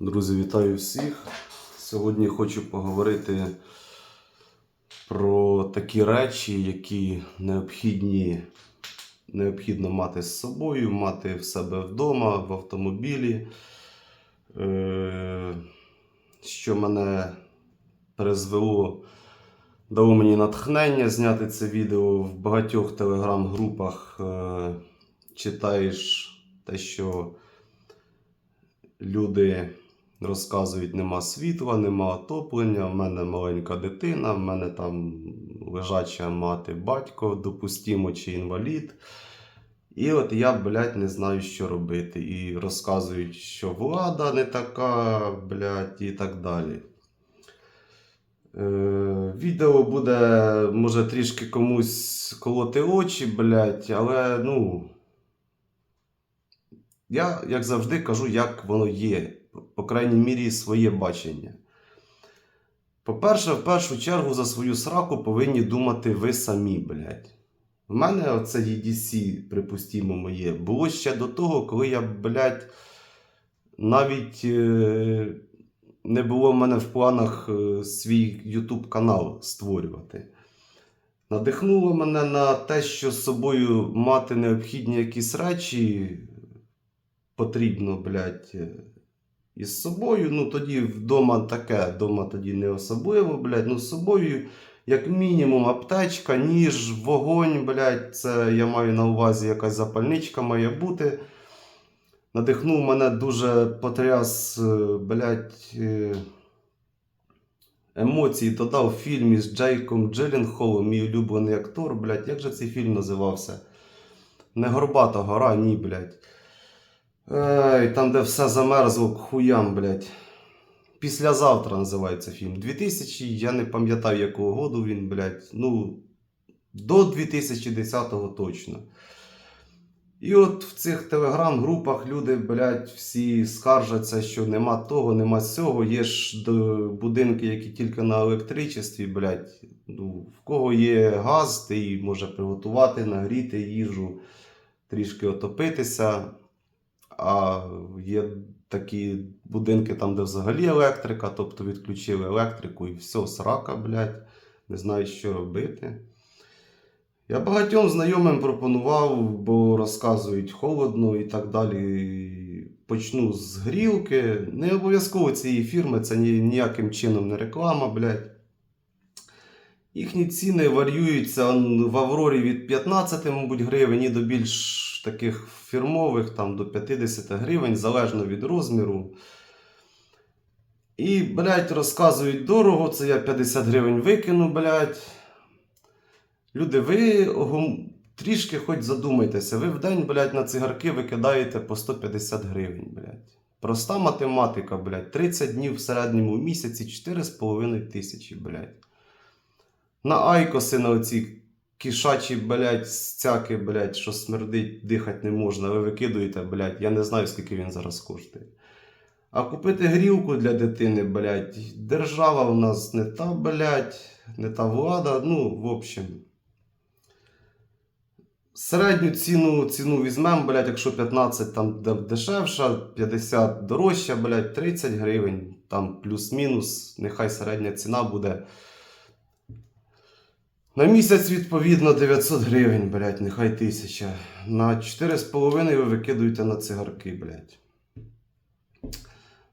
Друзі, вітаю всіх. Сьогодні хочу поговорити про такі речі, які необхідні, необхідно мати з собою, мати в себе вдома, в автомобілі. Е, Що мене призвело, дало мені натхнення зняти це відео в багатьох телеграм-групах. е, Читаєш те, що люди розказують, нема світла, нема отоплення, в мене маленька дитина, в мене там лежача мати, батько, допустимо, чи інвалід. І от я, блядь, не знаю, що робити. І розказують, що влада не така, блядь, і так далі. Е, відео буде, може, трішки комусь колоти очі, блядь, але ну. Я, як завжди, кажу, як воно є, по крайній мірі, своє бачення. По-перше, в першу чергу за свою сраку повинні думати ви самі, блядь. В мене оце EDC, припустімо, моє, було ще до того, коли я, блядь, навіть е, не було в мене в планах е, свій YouTube канал створювати. Надихнуло мене на те, що з собою мати необхідні якісь речі потрібно, блядь, е, із собою. Ну, тоді вдома таке, вдома тоді не особливо, блядь, ну з собою, як мінімум, аптечка, ніж, вогонь, блядь, це я маю на увазі якась запальничка має бути. Надихнув мене дуже потряс, е, блядь, е, емоції додав фільм із Джейком Джилленхолом, мій улюблений актор, блядь, як же цей фільм називався? Не Горбата гора, ні, блядь. Ей, там, де все замерзло к хуям, блядь. Післязавтра називається фільм. 2000, я не пам'ятаю, якого году він, блядь. Ну, до 2010-го точно. І от в цих телеграм-групах люди, блядь, всі скаржаться, що нема того, нема сього. Є ж будинки, які тільки на електричестві, блядь. Ну, в кого є газ, ти може приготувати, нагріти їжу, трішки отопитися. А є такі будинки, там, де взагалі електрика, тобто відключили електрику і все, срака, блядь, не знаю, що робити. Я багатьом знайомим пропонував, бо розказують холодно і так далі. Почну з грілки. Не обов'язково цієї фірми, це ніяким чином не реклама, блядь. Їхні ціни варіюються в Аврорі від 15, мабуть, гривень і до більш таких фірмових, там до 50 гривень, залежно від розміру. І, блядь, розказують дорого, це я 50 гривень викину, блядь. Люди, ви трішки хоч задумайтеся, ви в день, блядь, на цигарки викидаєте по 150 гривень, блядь. Проста математика, блядь. 30 днів в середньому місяці 4,5 тисячі, блядь. На айкоси на оці кішачі, блядь, стяки, блядь, що смердить, дихати не можна, ви викидуєте, блядь, я не знаю, скільки він зараз коштує. А купити грілку для дитини, блядь, держава у нас не та, блядь, не та влада, ну, в общем. Середню ціну, ціну візьмемо, блядь, якщо 15 там де- дешевша, 50 дорожча, блядь, 30 гривень, там плюс-мінус, нехай середня ціна буде. На місяць, відповідно, 900 гривень, блядь, нехай 1000. На 4,5 ви викидуєте на цигарки, блядь.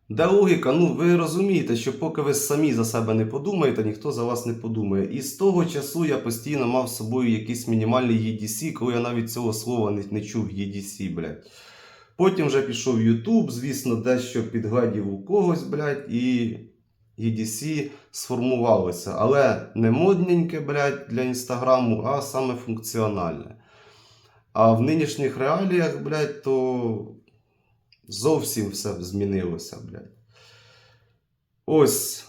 Де логіка? Ну, ви розумієте, що поки ви самі за себе не подумаєте, ніхто за вас не подумає. І з того часу я постійно мав з собою якийсь мінімальний EDC, коли я навіть цього слова не, не чув EDC, блядь. Потім вже пішов YouTube, звісно, дещо підглядів у когось, блядь, і EDC сформувалося. Але не модненьке, блядь, для інстаграму, а саме функціональне. А в нинішніх реаліях, блядь, то зовсім все змінилося, блядь. Ось.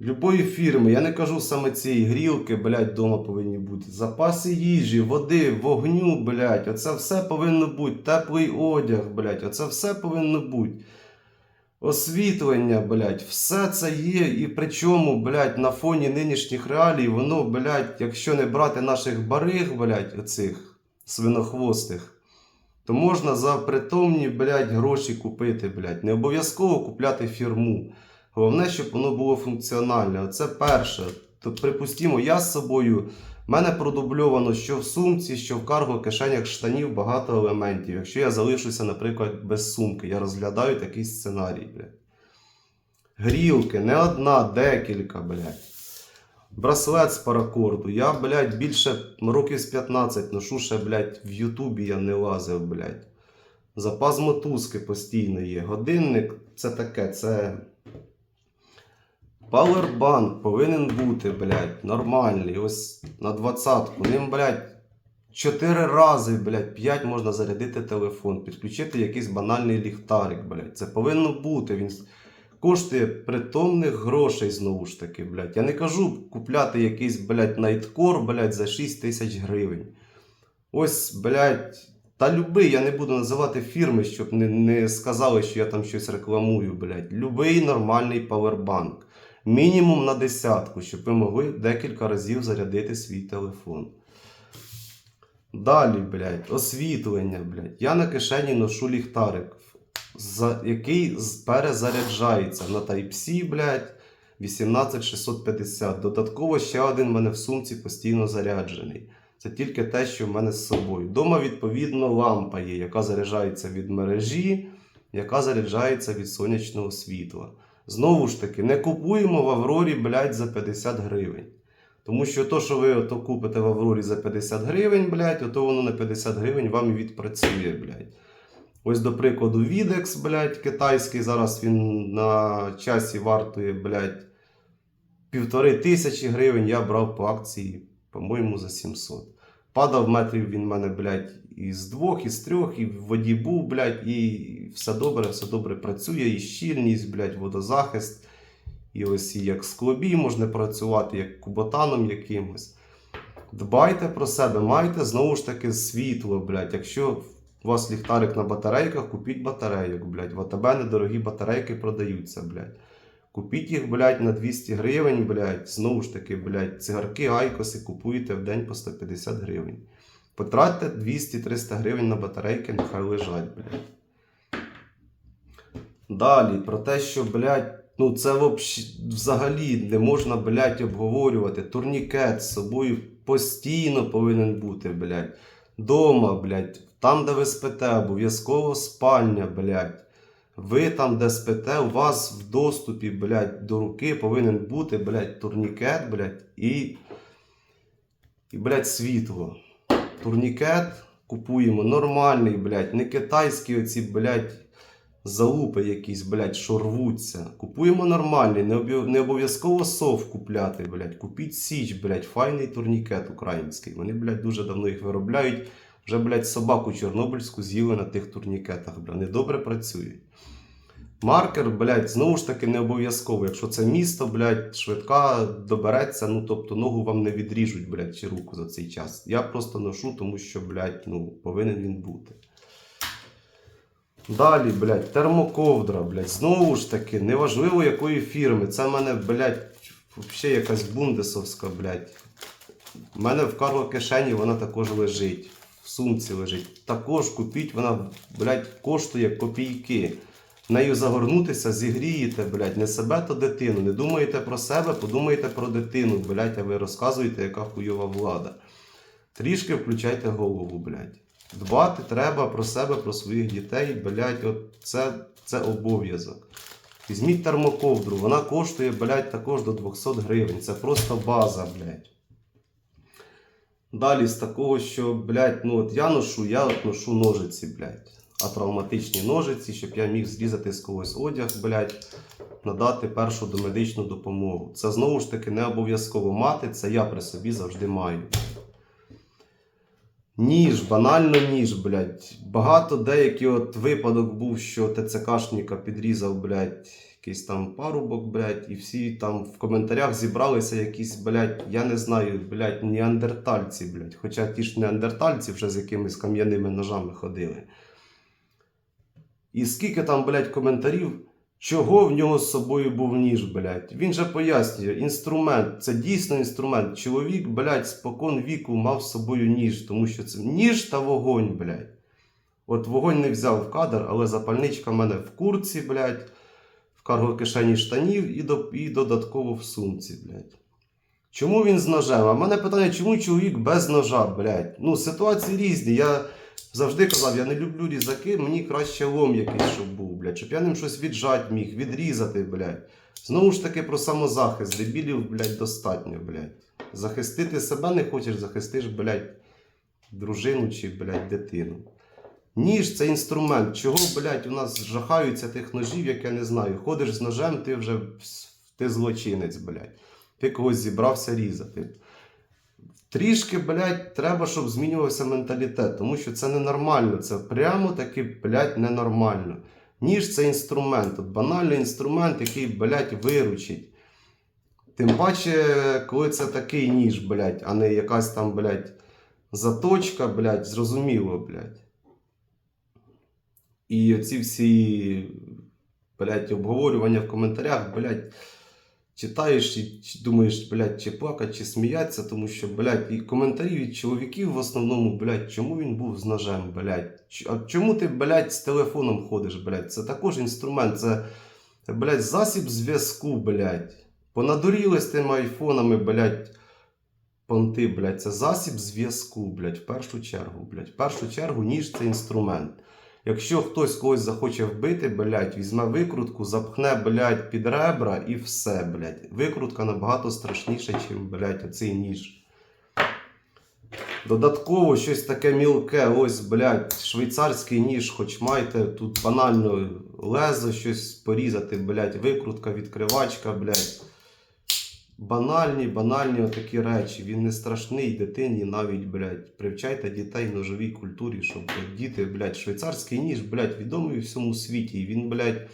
Любої фірми, я не кажу саме цієї грілки, блядь, вдома повинні бути. Запаси їжі, води, вогню, блядь. Оце все повинно бути. Теплий одяг, блядь. Оце все повинно бути. Освітлення, блядь, все це є, і причому, блядь, на фоні нинішніх реалій, воно, блядь, якщо не брати наших бариг, блядь, оцих свинохвостих, то можна за притомні, блядь, гроші купити, блядь. Не обов'язково купляти фірму. Головне, щоб воно було функціональне. Оце перше. То, припустімо, я з собою. В мене продубльовано що в сумці, що в карго кишенях штанів багато елементів. Якщо я залишуся, наприклад, без сумки, я розглядаю такий сценарій, блядь. Грілки, не одна, декілька, блядь. Браслет з паракорду. Я, блядь, більше років з 15 ношу ще, блядь, в Ютубі я не лазив, блядь. Запас мотузки постійно є. Годинник це таке, це. Пауербанк повинен бути, блядь, нормальний. Ось на 20-ку. Ним, блядь, 4 рази, блядь, 5 можна зарядити телефон, підключити якийсь банальний ліхтарик, блядь. Це повинно бути. Він коштує притомних грошей знову ж таки, блядь. Я не кажу купляти якийсь, блядь, найткор, блядь, за 6 тисяч гривень. Ось, блядь, та любий, я не буду називати фірми, щоб не, не сказали, що я там щось рекламую, блядь. Любий нормальний павербанк. Мінімум на десятку, щоб ви могли декілька разів зарядити свій телефон. Далі, блядь, освітлення, блядь. Я на кишені ношу ліхтарик, який перезаряджається на Type-C, блядь, 18650. Додатково ще один в мене в сумці постійно заряджений. Це тільки те, що в мене з собою. Дома, відповідно, лампа є, яка заряджається від мережі, яка заряджається від сонячного світла. Знову ж таки, не купуємо в Аврорі, блядь, за 50 гривень. Тому що то, що ви ото купите в Аврорі за 50 гривень, блядь, ото воно на 50 гривень вам і відпрацює, блядь. Ось, до прикладу, Відекс, блядь, китайський. Зараз він на часі вартує, блядь, півтори тисячі гривень. Я брав по акції, по-моєму, за 700. Падав метрів він мене, блядь, із двох, із трьох, і в воді був, блядь, і все добре, все добре працює, і щільність, блядь, водозахист. І ось і як склобій можна працювати, як куботаном якимось. Дбайте про себе, майте знову ж таки світло, блядь. Якщо у вас ліхтарик на батарейках, купіть батарейок, блядь. В АТБ недорогі батарейки продаються, блядь. Купіть їх, блядь, на 200 гривень, блядь. Знову ж таки, блядь, цигарки, айкоси купуєте в день по 150 гривень. Потратьте 200-300 гривень на батарейки, нехай лежать, блядь. Далі, про те, що, блядь, ну це взагалі не можна, блядь, обговорювати. Турнікет з собою постійно повинен бути, блядь. Дома, блядь, там, де ви спите, обов'язково спальня, блядь. Ви там, де спите, у вас в доступі, блядь, до руки повинен бути, блядь, турнікет, блядь, і, і блядь, світло. Турнікет купуємо нормальний, блядь, не китайські оці, блядь, залупи якісь, блядь, що. Купуємо нормальний, не обов'язково сов купляти, блядь. Купіть Січ, блядь, файний турнікет український. Вони, блядь, дуже давно їх виробляють. Вже, блядь, собаку чорнобильську з'їли на тих турнікетах, блядь. Вони добре працюють. Маркер, блядь, знову ж таки не обов'язково. Якщо це місто, блядь, швидка добереться, ну тобто ногу вам не відріжуть, блядь, чи руку за цей час. Я просто ношу, тому що, блядь, ну, повинен він бути. Далі, блядь, термоковдра, блядь. Знову ж таки, неважливо якої фірми. Це в мене, блядь, взагалі якась бундесовська, блядь. У мене в карго кишені вона також лежить. В сумці лежить. Також купіть, вона, блядь, коштує копійки. Нею загорнутися, зігрієте, блядь, не себе, то дитину. Не думаєте про себе, подумайте про дитину, блядь, а ви розказуєте, яка хуйова влада. Трішки включайте голову, блядь. Дбати треба про себе, про своїх дітей, блядь, от це, це обов'язок. Візьміть термоковдру, вона коштує, блядь, також до 200 гривень. Це просто база, блядь. Далі з такого, що, блядь, ну от я ношу, я от ношу ножиці, блядь. А травматичні ножиці, щоб я міг зрізати з когось одяг, блядь, надати першу домедичну допомогу. Це знову ж таки не обов'язково мати, це я при собі завжди маю. Ніж, банально ніж, блядь. Багато деякий от випадок був, що ТЦКшника підрізав, блядь, якийсь там парубок, блядь, і всі там в коментарях зібралися якісь, блядь, я не знаю, блядь, неандертальці, блядь. Хоча ті ж неандертальці вже з якимись кам'яними ножами ходили. І скільки там, блядь, коментарів, чого в нього з собою був ніж, блядь. Він же пояснює, інструмент, це дійсно інструмент. Чоловік, блядь, спокон віку мав з собою ніж, тому що це ніж та вогонь, блядь. От вогонь не взяв в кадр, але запальничка в мене в курці, блядь, в карго кишені штанів і, до, і додатково в сумці, блядь. Чому він з ножем? А мене питання, чому чоловік без ножа, блядь? Ну, ситуації різні. Я завжди казав, я не люблю різаки, мені краще лом якийсь, щоб був, блядь, щоб я ним щось віджати міг, відрізати, блядь. Знову ж таки про самозахист. Дебілів, блядь, достатньо, блядь. Захистити себе не хочеш, захистиш, блядь, дружину чи, блядь, дитину. Ніж це інструмент. Чого, блядь, у нас жахаються тих ножів, як я не знаю. Ходиш з ножем, ти вже ти злочинець, блядь. Ти когось зібрався різати. Трішки, блядь, треба, щоб змінювався менталітет, тому що це ненормально. Це прямо таки, блядь, ненормально. Ніж це інструмент. От банальний інструмент, який, блядь, виручить. Тим паче, коли це такий ніж, блядь, а не якась там, блядь, заточка, блядь, зрозуміло, блядь. І оці всі, блядь, обговорювання в коментарях, блядь, читаєш і думаєш, блядь, чи плакати, чи сміятися, тому що, блядь, і коментарі від чоловіків в основному, блядь, чому він був з ножем, блядь? А чому ти, блядь, з телефоном ходиш, блядь? Це також інструмент, це, блядь, засіб зв'язку, блядь. Понадуріли з тими айфонами, блядь, понти, блядь, це засіб зв'язку, блядь, в першу чергу, блядь. В першу чергу ніж це інструмент. Якщо хтось когось захоче вбити, блядь, візьме викрутку, запхне, блядь, під ребра і все, блядь. Викрутка набагато страшніша, ніж, блядь, оцей ніж. Додатково щось таке мілке, ось, блядь, швейцарський ніж, хоч маєте тут банально лезо щось порізати, блядь, викрутка, відкривачка, блядь. Банальні, банальні отакі речі. Він не страшний дитині навіть, блядь. Привчайте дітей ножовій культурі, щоб діти, блядь, швейцарський ніж, блядь, відомий у всьому світі. І він, блядь,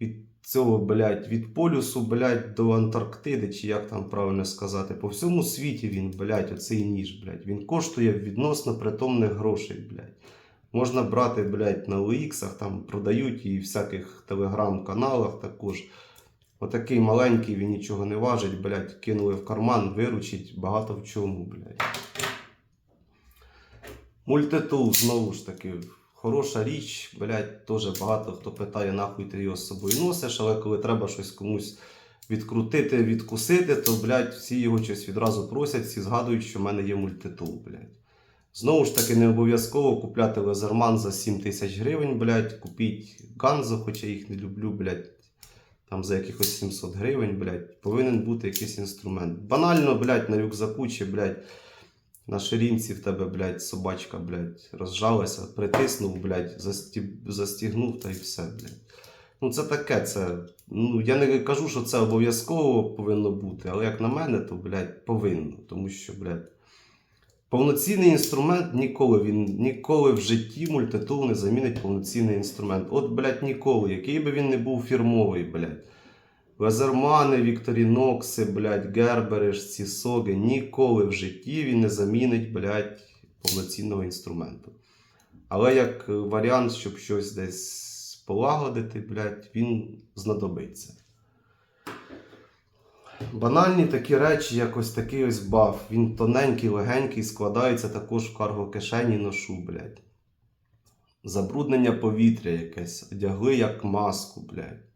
від цього, блядь, від полюсу, блядь, до Антарктиди, чи як там правильно сказати, по всьому світі він, блядь, оцей ніж, блядь. Він коштує відносно притомних грошей, блядь. Можна брати, блядь, на OX, там продають і всяких телеграм-каналах також. Отакий маленький, він нічого не важить, блядь, кинули в карман, виручить багато в чому, блядь. Мультитул, знову ж таки, хороша річ, блядь, теж багато хто питає, нахуй ти його з собою носиш, але коли треба щось комусь відкрутити, відкусити, то, блядь, всі його щось відразу просять, всі згадують, що в мене є мультитул, блядь. Знову ж таки, не обов'язково купляти лазерман за 7 тисяч гривень, блядь, купіть ганзо, хоча їх не люблю, блядь там за якихось 700 гривень, блядь, повинен бути якийсь інструмент. Банально, блядь, на рюкзаку чи, блядь, на ширинці в тебе, блядь, собачка, блядь, розжалася, притиснув, блядь, застіб... застігнув та й все, блядь. Ну, це таке, це. Ну, я не кажу, що це обов'язково повинно бути, але як на мене, то, блядь, повинно. Тому що, блядь, повноцінний інструмент ніколи, він ніколи в житті мультитул не замінить повноцінний інструмент. От, блядь, ніколи, який би він не був фірмовий, блядь. Лазермани, Вікторінокси, блядь, Гербери, ці соги, ніколи в житті він не замінить, блядь, повноцінного інструменту. Але як варіант, щоб щось десь полагодити, блядь, він знадобиться. Банальні такі речі, як ось такий ось баф. Він тоненький, легенький, складається також в карго-кишені ношу, блядь. Забруднення повітря якесь, одягли як маску, блядь.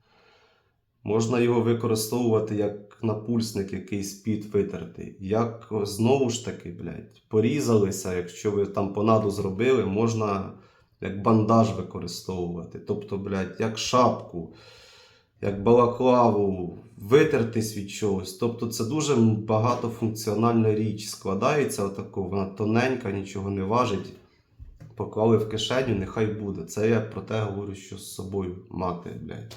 Можна його використовувати як напульсник, якийсь під витерти. Як знову ж таки, блядь, порізалися, якщо ви там понаду зробили, можна як бандаж використовувати. Тобто, блядь, як шапку, як балаклаву, витертись від чогось. Тобто це дуже багатофункціональна річ. Складається отако, вона тоненька, нічого не важить. Поклали в кишеню, нехай буде. Це я про те говорю, що з собою мати, блядь.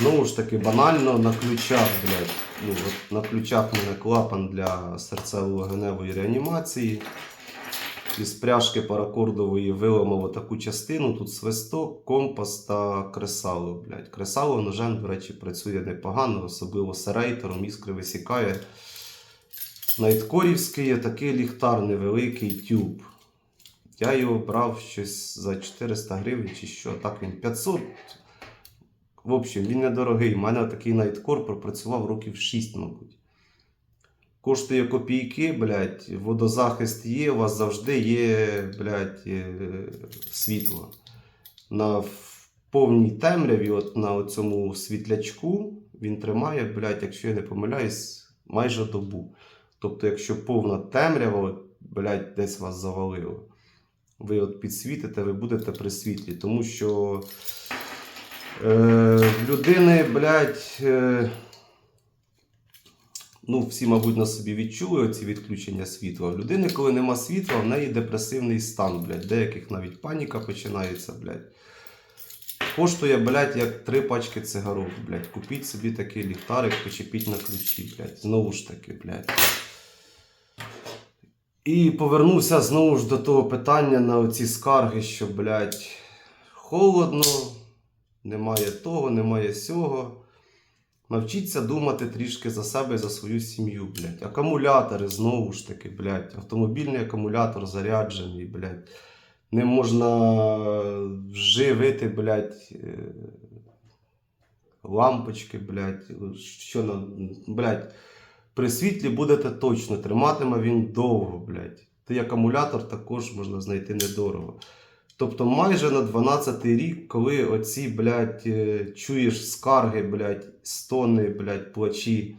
Знову ж таки, банально на ключах, блядь. Ну, от на ключах мене клапан для серцево-легеневої реанімації. Із пряжки паракордової виламав отаку частину. Тут свисток, компас та кресало. Блядь. Кресало ножем, до речі, працює непогано, особливо серейтером, іскри висікає. Найткорівський є такий ліхтар, невеликий тюб. Я його брав щось за 400 гривень чи що. Так він 500. В общем, він недорогий. У мене такий найткор пропрацював років 6, мабуть. Коштує копійки, блядь, водозахист є, у вас завжди є, блядь, е, світло. На повній темряві, от на цьому світлячку, він тримає, блядь, якщо я не помиляюсь, майже добу. Тобто, якщо повна темрява, от, блядь, десь вас завалило, ви от підсвітите, ви будете при світлі, тому що е, людини, блядь, е, ну, всі, мабуть, на собі відчули ці відключення світла. В людини, коли нема світла, в неї депресивний стан, блядь. Деяких навіть паніка починається, блядь. Коштує, блядь, як три пачки цигарок, блядь. Купіть собі такий ліхтарик, почепіть на ключі, блядь. Знову ж таки, блядь. І повернувся знову ж до того питання на оці скарги, що, блядь, холодно, немає того, немає сього. Навчіться думати трішки за себе і за свою сім'ю, блядь. Акумулятори знову ж таки, блядь. Автомобільний акумулятор заряджений, блядь. Не можна живити, блядь. е, Лампочки, блядь. Що на. Блядь. При світлі будете точно, триматиме він довго, блядь. Той акумулятор також можна знайти недорого. Тобто майже на 12-й рік, коли оці, блядь, е, чуєш скарги, блядь, стони, блядь, плачі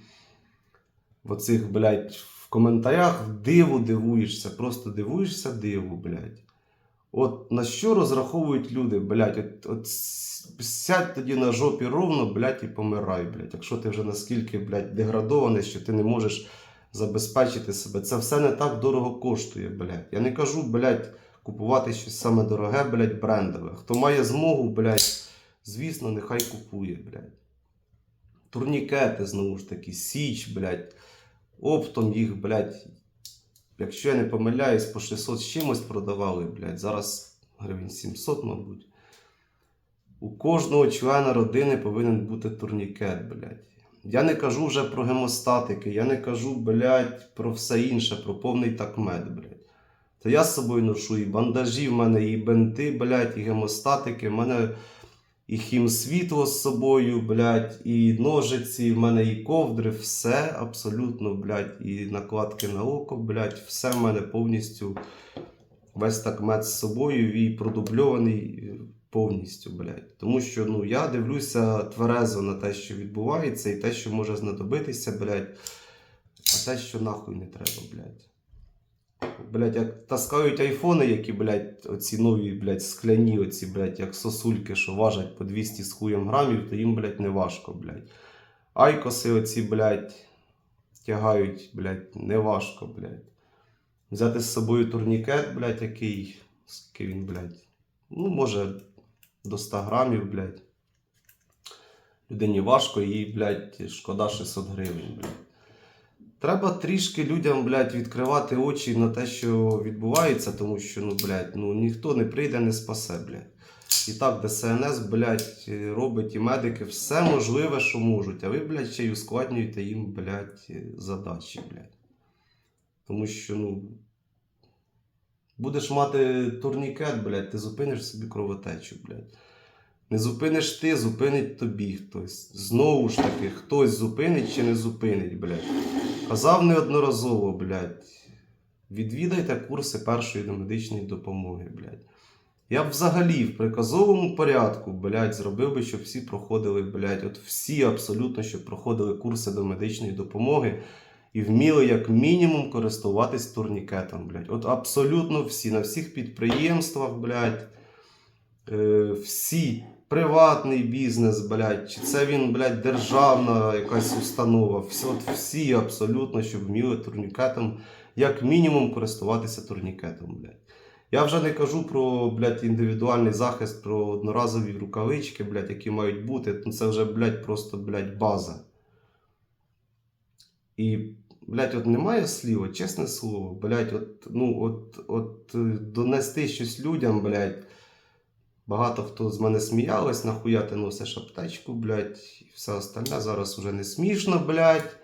в оцих, блядь, в коментарях диву дивуєшся, просто дивуєшся диву, блядь. От на що розраховують люди, блядь, от, от сядь тоді на жопі ровно, блядь, і помирай, блядь. Якщо ти вже наскільки, блядь, деградований, що ти не можеш забезпечити себе. Це все не так дорого коштує, блядь. Я не кажу, блядь, купувати щось саме дороге, блядь, брендове. Хто має змогу, блядь, звісно, нехай купує, блядь. Турнікети, знову ж таки, січ, блядь. Оптом їх, блядь, якщо я не помиляюсь, по 600 з чимось продавали, блядь. Зараз гривень 700, мабуть. У кожного члена родини повинен бути турнікет, блядь. Я не кажу вже про гемостатики, я не кажу, блядь, про все інше, про повний такмет, блядь. То я з собою ношу і бандажі, в мене і бенти, блядь, і гемостатики, в мене і хімсвітло з собою, блядь, і ножиці, в мене і ковдри, все абсолютно, блядь, і накладки на око, блядь, все в мене повністю весь такмет з собою і продубльований повністю, блядь. Тому що ну, я дивлюся тверезо на те, що відбувається, і те, що може знадобитися, блядь, а те, що нахуй не треба, блядь. Блять, як таскають айфони, які, блядь, оці нові, блядь, скляні, оці, блядь, як сосульки, що важать по 200 з хуєм грамів, то їм, блядь, не важко, блядь. Айкоси оці, блядь, тягають, блядь, не важко, блядь. Взяти з собою турнікет, блядь, який, скільки він, блядь, ну, може, до 100 грамів, блядь. Людині важко, їй, блядь, шкода 600 гривень, блядь. Треба трішки людям, блядь, відкривати очі на те, що відбувається, тому що, ну, блядь, ну ніхто не прийде, не спасе, блядь. І так, ДСНС, блядь, робить і медики все можливе, що можуть. А ви, блядь, ще й ускладнюєте їм, блядь, задачі, блядь. Тому що, ну. Будеш мати турнікет, блядь, ти зупиниш собі кровотечу, блядь. Не зупиниш ти, зупинить тобі хтось. Знову ж таки, хтось зупинить чи не зупинить, блядь. Казав неодноразово, блядь. Відвідайте курси першої медичної допомоги, блядь. Я б взагалі в приказовому порядку, блядь, зробив би, щоб всі проходили, блядь, от всі абсолютно, щоб проходили курси до медичної допомоги і вміли як мінімум користуватись турнікетом, блядь. От абсолютно всі, на всіх підприємствах, блядь, всі. Приватний бізнес, блядь, чи це він, блядь, державна якась установа. Всі, от всі абсолютно, щоб вміли турнікетом, як мінімум, користуватися турнікетом, блядь. Я вже не кажу про, блядь, індивідуальний захист, про одноразові рукавички, блядь, які мають бути. Ну це вже, блядь, просто, блядь, база. І, блядь, от немає слів, чесне слово, блядь, от, ну, от, от е, донести щось людям, блядь. Багато хто з мене сміялись, нахуя ти носиш аптечку, блядь, і все остальне. Зараз уже не смішно, блядь.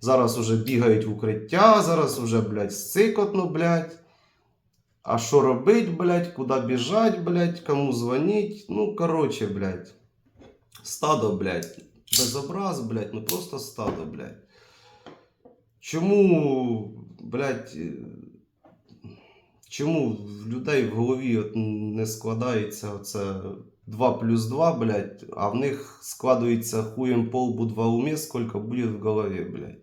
Зараз уже бігають в укриття, зараз уже, блядь, сцикотно, блядь. А що робить, блядь, куди біжать, блядь, кому дзвонить? Ну, короче, блядь. Стадо, блядь. Безобраз, блядь, ну просто стадо, блядь. чому, блядь, чому в людей в голові от не складається оце 2 плюс 2, блядь, а в них складується хуєм по лбу два уми, скільки буде в голові, блядь.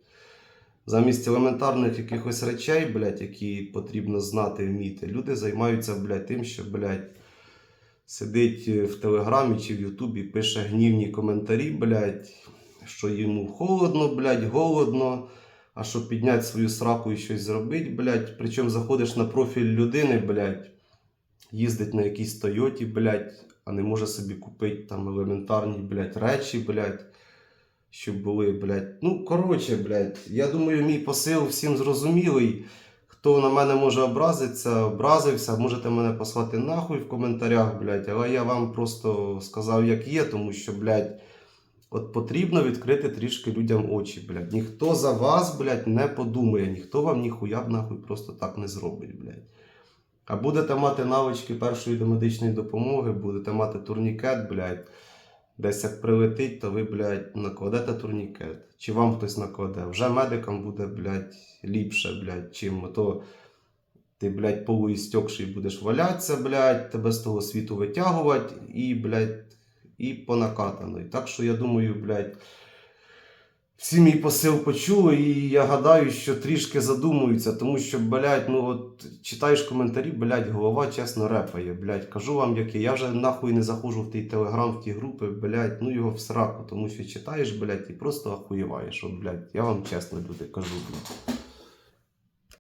Замість елементарних якихось речей, блядь, які потрібно знати вміти, люди займаються, блядь, тим, що, блядь, сидить е, в Телеграмі чи в Ютубі, пише гнівні коментарі, блядь, що йому холодно, блядь, голодно, а щоб підняти свою сраку і щось зробити, блядь. Причому заходиш на профіль людини, блядь, їздить на якійсь Тойоті, блядь, а не може собі купити там елементарні, блядь, речі, блядь. Щоб були, блядь. Ну, коротше, блядь, я думаю, мій посил всім зрозумілий. Хто на мене може образитися, образився, можете мене послати нахуй в коментарях, блядь, але я вам просто сказав, як є, тому що, блядь, от потрібно відкрити трішки людям очі, блядь. Ніхто за вас, блядь, не подумає, ніхто вам ніхуя нахуй просто так не зробить, блядь. А будете мати навички першої домедичної допомоги, будете мати турнікет, блядь. Десь як прилетить, то ви, блядь, накладете турнікет. Чи вам хтось накладе. Вже медикам буде, блядь, ліпше, блядь, чим то ти, блядь, полуістьокший будеш валятися, блядь, тебе з того світу витягувати і, блядь, і по накатаної. Так що я думаю, блядь, всі мій посил почули, і я гадаю, що трішки задумуються, тому що, блядь, ну от читаєш коментарі, блядь, голова чесно репає, блядь. Кажу вам, як є. Я вже нахуй не заходжу в той телеграм, в ті групи, блядь, ну його в сраку, тому що читаєш, блядь, і просто охуєваєш. От, блядь, я вам чесно, люди, кажу, блядь.